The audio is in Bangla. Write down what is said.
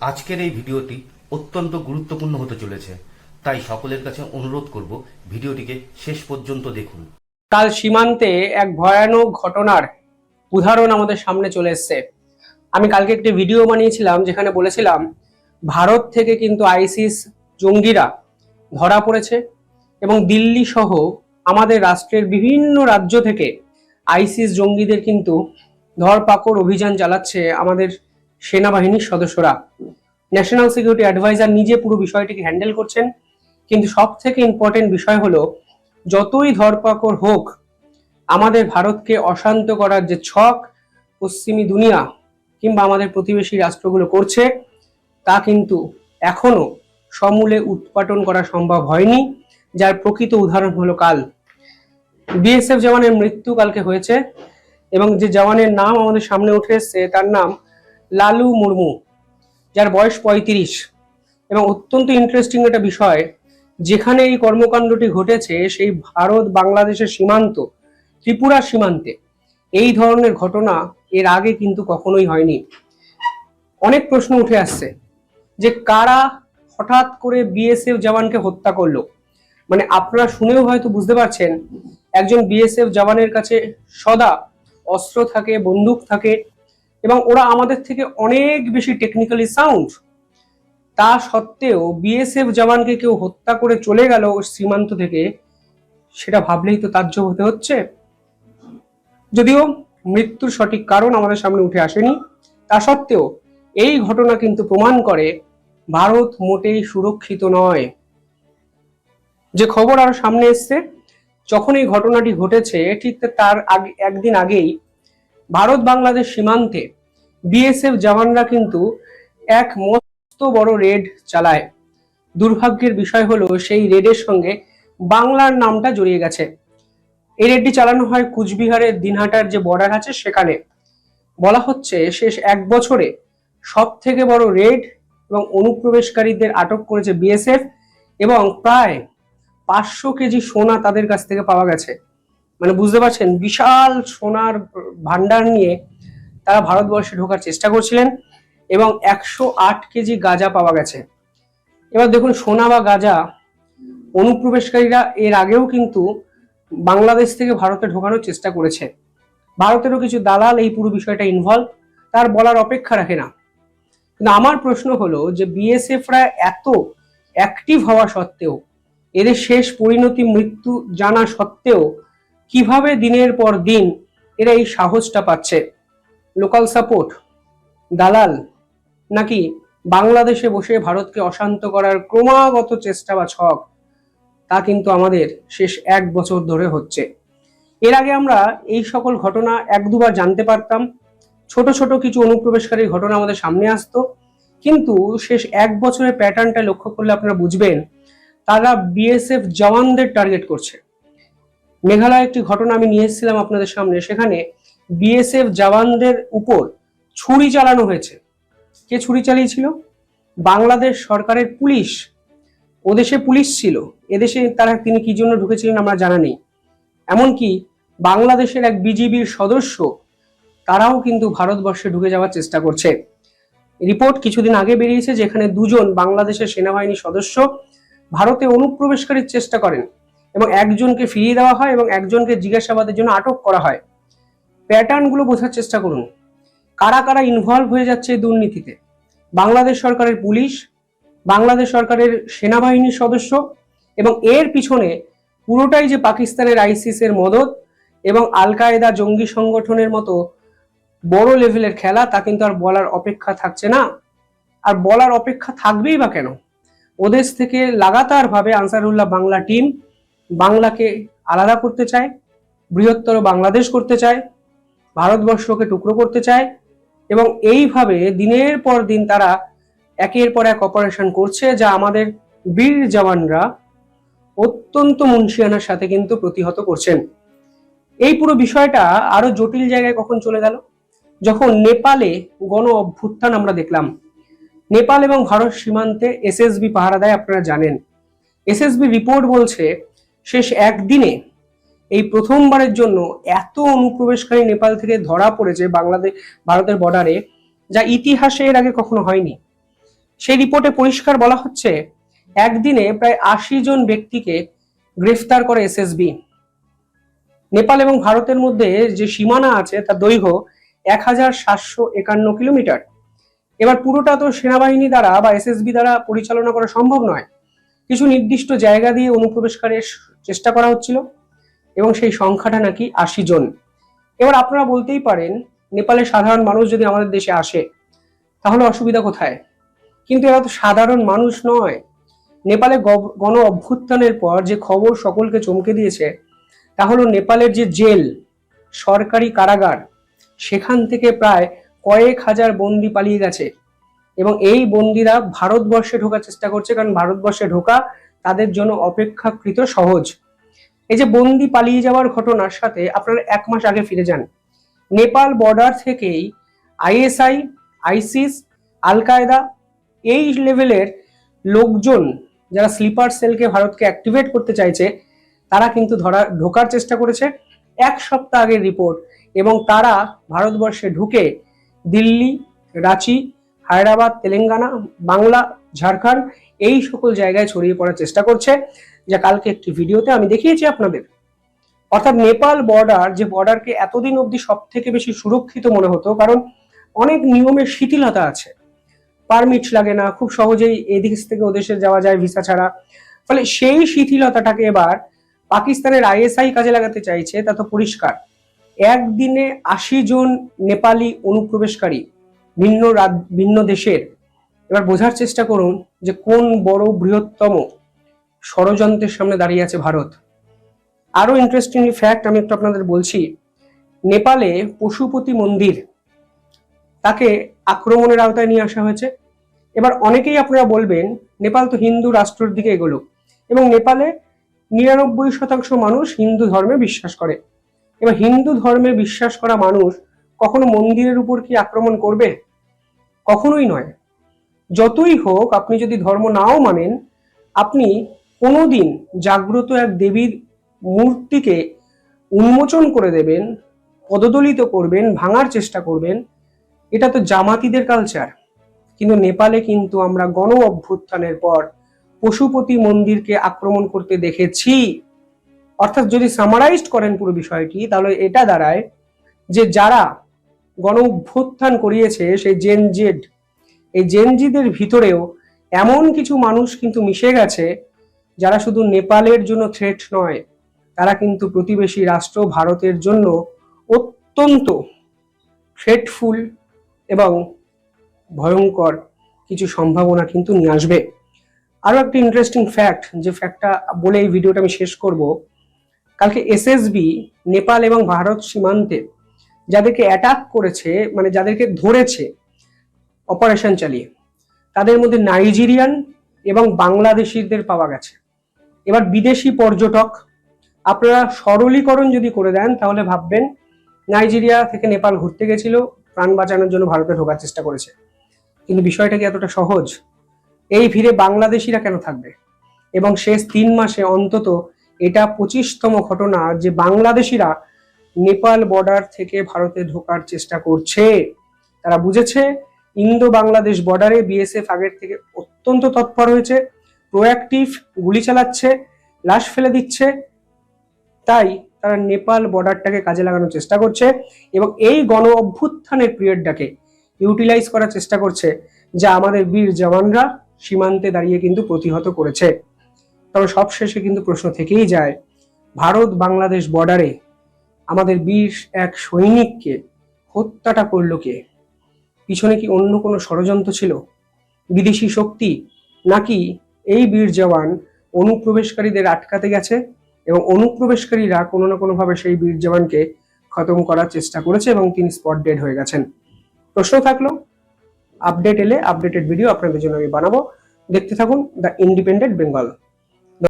আজকের এই ভিডিওটি অত্যন্ত গুরুত্বপূর্ণ হতে চলেছে, তাই সকলের কাছে অনুরোধ করব ভিডিওটিকে শেষ পর্যন্ত দেখুন। কাল সীমান্তে এক ভয়ানক ঘটনার উদাহরণ আমাদের সামনে চলে এসছে। আমি কালকে একটি ভিডিও বানিয়েছিলাম যেখানে বলেছিলাম, ভারত থেকে কিন্তু আইসিস জঙ্গিরা ধরা পড়েছে এবং দিল্লি সহ আমাদের রাষ্ট্রের বিভিন্ন রাজ্য থেকে আইসিস জঙ্গিদের কিন্তু ধরপাকড় অভিযান চালাচ্ছে আমাদের সেনাবাহিনীর সদস্যরা ন্যাশনাল সিকিউরিটি অ্যাডভাইজার নিজে পুরো বিষয়টিকে হ্যান্ডেল করছেন। কিন্তু সব থেকে ইম্পর্টেন্ট বিষয় হলো, যতই ধরপাকড় হোক, আমাদের ভারতকে অশান্ত করার যে ছক পশ্চিমী দুনিয়া কিংবা আমাদের প্রতিবেশী রাষ্ট্রগুলো করছে, তা কিন্তু এখনও সমূলে উৎপাটন করা সম্ভব হয়নি, যার প্রকৃত উদাহরণ হলো কাল। বিএসএফ জওয়ানের মৃত্যু কালকে হয়েছে এবং যে জওয়ানের নাম আমাদের সামনে উঠে এসছে, তার নাম লালু মুর্মু, যার বয়স পঁয়ত্রিশ। এবং অত্যন্ত ইন্টারেস্টিং একটা বিষয়, যেখানে এই কর্মকাণ্ডটি ঘটেছে সেই ভারত বাংলাদেশের সীমান্ত, ত্রিপুরা সীমান্তে। এই ধরনের ঘটনা এর আগে কিন্তু কখনোই হয়নি। অনেক প্রশ্ন উঠে আসছে যে কারা হঠাৎ করে বিএসএফ জওয়ানকে হত্যা করল? মানে আপনারা শুনেও হয়তো বুঝতে পারছেন, একজন বিএসএফ জওয়ানের কাছে সদা অস্ত্র থাকে, বন্দুক থাকে এবং ওরা আমাদের থেকে অনেক বেশি টেকনিক্যালি সাউন্ড তা সত্ত্বেও বিএসএফ জওয়ানকে কেউ হত্যা করে চলে গেল সীমান্ত থেকে, সেটা ভাবলেই তো তাজ্জব হতে হচ্ছে। যদিও মৃত্যুর সঠিক কারণ আমাদের সামনে উঠে আসেনি, তা সত্ত্বেও এই ঘটনা কিন্তু প্রমাণ করে ভারত মোটেই সুরক্ষিত নয়। যে খবর আরও সামনে এসছে, যখন এই ঘটনাটি ঘটেছে, ঠিক তার আগে, একদিন আগেই ভারত বাংলাদেশ সীমান্তে বিএসএফ জওয়ানরা কিন্তু এক মস্ত বড় রেড চালায়। দুর্ভাগ্যের বিষয় হলো সেই রেডের সঙ্গে বাংলার নামটা জড়িয়ে গেছে। এই রেডটি চালানো হয় কুচবিহারের দিনহাটার যে বর্ডার আছে সেখানে। বলা হচ্ছে শেষ এক বছরে সব থেকে বড় রেড এবং অনুপ্রবেশকারীদের আটক করেছে বিএসএফ এবং প্রায় পাঁচশো কেজি সোনা তাদের কাছ থেকে পাওয়া গেছে। মানে বুঝতে পারছেন, বিশাল সোনার ভান্ডার নিয়ে তারা ভারতবর্ষে ঢোকার চেষ্টা করছিলেন এবং একশো আট কেজি গাঁজা পাওয়া গেছে। এবার দেখুন, সোনা বা গাঁজা অনুপ্রবেশকারীরা এর আগেও কিন্তু বাংলাদেশ থেকে ভারতে ঢোকানোর চেষ্টা করেছে। ভারতেরও কিছু দালাল এই পুরো বিষয়টা ইনভলভ তার বলার অপেক্ষা রাখে না। কিন্তু আমার প্রশ্ন হলো যে বিএসএফরা এত অ্যাক্টিভ হওয়া সত্ত্বেও, এদের শেষ পরিণতি মৃত্যু জানা সত্ত্বেও কীভাবে দিনের পর দিন এরা এই সাহসটা পাচ্ছে? Local support? দালাল? নাকি বাংলাদেশে বসে ভারতকে অশান্ত করার ক্রমাগত চেষ্টা বা ছক? তা কিন্তু আমাদের শেষ এক বছর ধরে হচ্ছে। এর আগে আমরা এই সকল ঘটনা এক দুবার জানতে পারতাম। ছোট ছোট কিছু অনুপ্রবেশকারী ঘটনা আমাদের সামনে আসতো। কিন্তু শেষ এক বছরের প্যাটার্নটা লক্ষ্য করলে আপনারা বুঝবেন, তারা বিএসএফ জওয়ানদের টার্গেট করছে। মেঘালয় একটি ঘটনা আমি নিয়ে এসেছিলাম আপনাদের সামনে। সেখানে বিএসএফ জওয়ানদের উপর ছুরি চালানো হয়েছে। কে ছুরি চালিয়েছিল? বাংলাদেশ সরকারের পুলিশ। ওদেশে পুলিশ ছিল। এদেশে তারা তিনি কি জন্য ঢুকেছিলেন আমরা জানা নেই। এমনকি বাংলাদেশের এক বিজিবির সদস্য, তারাও কিন্তু ভারতবর্ষে ঢুকে যাওয়ার চেষ্টা করছে। রিপোর্ট কিছুদিন আগে বেরিয়েছে যেখানে দুজন বাংলাদেশের সেনাবাহিনীর সদস্য ভারতে অনুপ্রবেশকারীর চেষ্টা করেন। এবং একজনকে ফিরিয়ে দেওয়া হয় এবং একজনকে জিজ্ঞাসাবাদের জন্য আটক করা হয়। প্যাটার্নগুলো বোঝার চেষ্টা করুন। কারা কারা ইনভলভ হয়ে যাচ্ছে এই দুর্নীতিতে? বাংলাদেশ সরকারের পুলিশ, বাংলাদেশ সরকারের সেনাবাহিনীর সদস্য এবং এর পিছনে পুরোটাই যে পাকিস্তানের আইসিস এর মদত এবং আল কায়েদা জঙ্গি সংগঠনের মতো বড় লেভেলের খেলা, তা কিন্তু আর বলার অপেক্ষা থাকছে না। আর বলার অপেক্ষা থাকবেই বা কেন? ওদেশ থেকে লাগাতার ভাবে আনসারুল্লাহ বাংলা টিম বাংলাকে আলাদা করতে চায়, বৃহত্তর বাংলাদেশ করতে চায়, ভারতবর্ষকে টুকরো করতে চায় এবং এইভাবে দিনের পর দিন তারা একের পর এক অপারেশন করছে যা আমাদের বীর জওয়ানরা অত্যন্ত মুন্সিয়ানার সাথে কিন্তু প্রতিহত করছেন। এই পুরো বিষয়টা আরও জটিল জায়গায় কখন চলে গেল? যখন নেপালে গণ অভ্যুত্থান আমরা দেখলাম। নেপাল এবং ভারত সীমান্তে এসএসবি পাহারা দেয় আপনারা জানেন। এসএসবি রিপোর্ট বলছে শেষ একদিনে এই প্রথমবারের জন্য এত অনুপ্রবেশকারী নেপাল থেকে ধরা পড়েছে বাংলাদেশ, ভারতের বর্ডারে যা ইতিহাসে এর আগে কখনো হয়নি। সেই রিপোর্টে পরিষ্কার বলা হচ্ছে, একদিনে প্রায় আশি জন ব্যক্তিকে গ্রেফতার করে এসএসবি নেপাল এবং ভারতের মধ্যে যে সীমানা আছে, তার দৈর্ঘ্য এক হাজার সাতশো একান্ন কিলোমিটার। এবার পুরোটা তো সেনাবাহিনী দ্বারা বা এসএসবি দ্বারা পরিচালনা করা সম্ভব নয়। কিছু নির্দিষ্ট জায়গা দিয়ে অনুপ্রবেশকারের চেষ্টা করা হচ্ছিল, এবং সেই সংখ্যাটা নাকি আশি জন। এবার আপনারা বলতেই পারেন, নেপালের সাধারণ মানুষ যদি আমাদের দেশে আসে, তাহলে অসুবিধা কোথায়? কিন্তু এরা তো সাধারণ মানুষ নয়। নেপালে গণ অভ্যুত্থানের পর যে খবর সকলকে চমকে দিয়েছে, তা হলো নেপালের যে জেল, সরকারি কারাগার, সেখান থেকে প্রায় কয়েক হাজার বন্দি পালিয়ে গেছে। এবং এই বন্দিরা ভারতবর্ষে ঢোকার চেষ্টা করছে, কারণ ভারতবর্ষে ঢোকা তাদের জন্য অপেক্ষাকৃত সহজ। এই যে বন্দি পালিয়ে যাওয়ার ঘটনার সাথে আপনারা এক মাস আগে ফিরে যান। নেপাল বর্ডার থেকেই আইএসআই, আইসিস আল কায়দা এই লেভেলের লোকজন যারা স্লিপার সেলকে ভারতকে অ্যাক্টিভেট করতে চাইছে, তারা কিন্তু ধরা, ঢোকার চেষ্টা করেছে। এক সপ্তাহ আগের রিপোর্ট এবং তারা ভারতবর্ষে ঢুকে দিল্লি, রাঁচি, হায়দ্রাবাদ, তেলেঙ্গানা, বাংলা, ঝাড়খণ্ড এই সকল জায়গায় ছড়িয়ে পড়ার চেষ্টা করছে, যা কালকে একটি ভিডিওতে আমি দেখিয়েছি আপনাদের। অর্থাৎ নেপাল বর্ডার যে বর্ডারকে এতদিন অবধি সব থেকে বেশি সুরক্ষিত মনে হতো, কারণ অনেক নিয়মের শিথিলতা আছে। পারমিট লাগে না, খুব সহজেই এদিক থেকে ওদেশে যাওয়া যায় ভিসা ছাড়া। ফলে সেই শিথিলতাটাকে এবার পাকিস্তানের আইএসআই কাজে লাগাতে চাইছে, তা তো পরিষ্কার। একদিনে আশি জন নেপালি অনুপ্রবেশকারী ভিন্ন ভিন্ন দেশের। এবার বোঝার চেষ্টা করুন যে কোন বড় বৃহত্তম ষড়যন্ত্রের সামনে দাঁড়িয়ে আছে ভারত। আরও ইন্টারেস্টিং ফ্যাক্ট আমি একটু আপনাদের বলছি, নেপালে পশুপতি মন্দির, তাকে আক্রমণের আওতায় নিয়ে আসা হয়েছে। এবার অনেকেই আপনারা বলবেন, নেপাল তো হিন্দু রাষ্ট্রের দিকে এগোলো এবং নেপালে নিরানব্বই শতাংশ মানুষ হিন্দু ধর্মে বিশ্বাস করে। এবার হিন্দু ধর্মে বিশ্বাস করা মানুষ কখনো মন্দিরের উপর কি আক্রমণ করবে? কখনোই নয়। যতই হোক, আপনি যদি ধর্ম নাও মানেন, আপনি কোনোদিন জাগ্রত এক দেবীর মূর্তিকে উন্মোচন করে দেবেন, পদদলিত করবেন, ভাঙার চেষ্টা করবেন, এটা তো জামাতিদের কালচার কিন্তু নেপালে কিন্তু আমরা গণ অভ্যুত্থানের পর পশুপতি মন্দিরকে আক্রমণ করতে দেখেছি। অর্থাৎ যদি সামারাইজড করেন পুরো বিষয়টি, তাহলে এটা দাঁড়ায় যে যারা গণ অভ্যুত্থান করিয়েছে, সেই জেন জেড এই জেনজিদের ভিতরেও এমন কিছু মানুষ কিন্তু মিশে গেছে, যারা শুধু নেপালের জন্য থ্রেট নয়, তারা কিন্তু প্রতিবেশী রাষ্ট্র ভারতের জন্য অত্যন্ত থ্রেটফুল এবং ভয়ঙ্কর কিছু সম্ভাবনা কিন্তু নিয়ে আসবে। আরও একটা ইন্টারেস্টিং ফ্যাক্ট যে ফ্যাক্টটা বলে এই ভিডিওটা আমি শেষ করব। কালকে এসএসবি নেপাল এবং ভারত সীমান্তে যাদেরকে অ্যাটাক করেছে মানে যাদেরকে ধরেছে অপারেশন চালিয়ে। তাদের মধ্যে নাইজেরিয়ান এবং বাংলাদেশিদের পাওয়া গেছে। এবার বিদেশি পর্যটক, আপনারা সরলীকরণ যদি করে দেন, তাহলে ভাববেন নাইজেরিয়া থেকে নেপাল ঘুরতে গেছিল, প্রাণ বাঁচানোর জন্য ভারতে ঢোকার চেষ্টা করেছে। কিন্তু বিষয়টা কি এতটা সহজ? এই ভিড়ে বাংলাদেশিরা কেন থাকবে? এবং শেষ তিন মাসে অন্তত এটা পঁচিশতম ঘটনা যে বাংলাদেশিরা নেপাল বর্ডার থেকে ভারতে ঢোকার চেষ্টা করছে। তারা বুঝেছে ইন্দো বাংলাদেশ বর্ডারে বিএসএফ আগের থেকে অত্যন্ত তৎপর হয়েছে প্রোঅ্যাক্টিভ গুলি চালাচ্ছে, লাশ ফেলে দিচ্ছে, তাই তারা নেপাল বর্ডারটাকে কাজে লাগানোর চেষ্টা করছে এবং এই গণ অভ্যুত্থানের পিরিয়ডটাকে ইউটিলাইজ করার চেষ্টা করছে, যা আমাদের বীর জওয়ানরা সীমান্তে দাঁড়িয়ে কিন্তু প্রতিহত করেছে। তবে সবশেষে কিন্তু প্রশ্ন থেকেই যায়, ভারত বাংলাদেশ বর্ডারে আমাদের বীর এক সৈনিককে হত্যাটা করল কে? পিছনে কি অন্য কোনো ষড়যন্ত্র ছিল? বিদেশি শক্তি নাকি এই বীর জওয়ান অনুপ্রবেশকারীদের আটকাতে গেছে এবং অনুপ্রবেশকারীরা কোনো না কোনোভাবে সেই বীর জওয়ানকে খতম করার চেষ্টা করেছে এবং তিনি স্পট ডেড হয়ে গেছেন? প্রশ্ন থাকল আপডেট এলে আপডেটেড ভিডিও আপনাদের জন্য আমি বানাবো। দেখতে থাকুন দ্য ইন্ডিপেন্ডেন্ট বেঙ্গল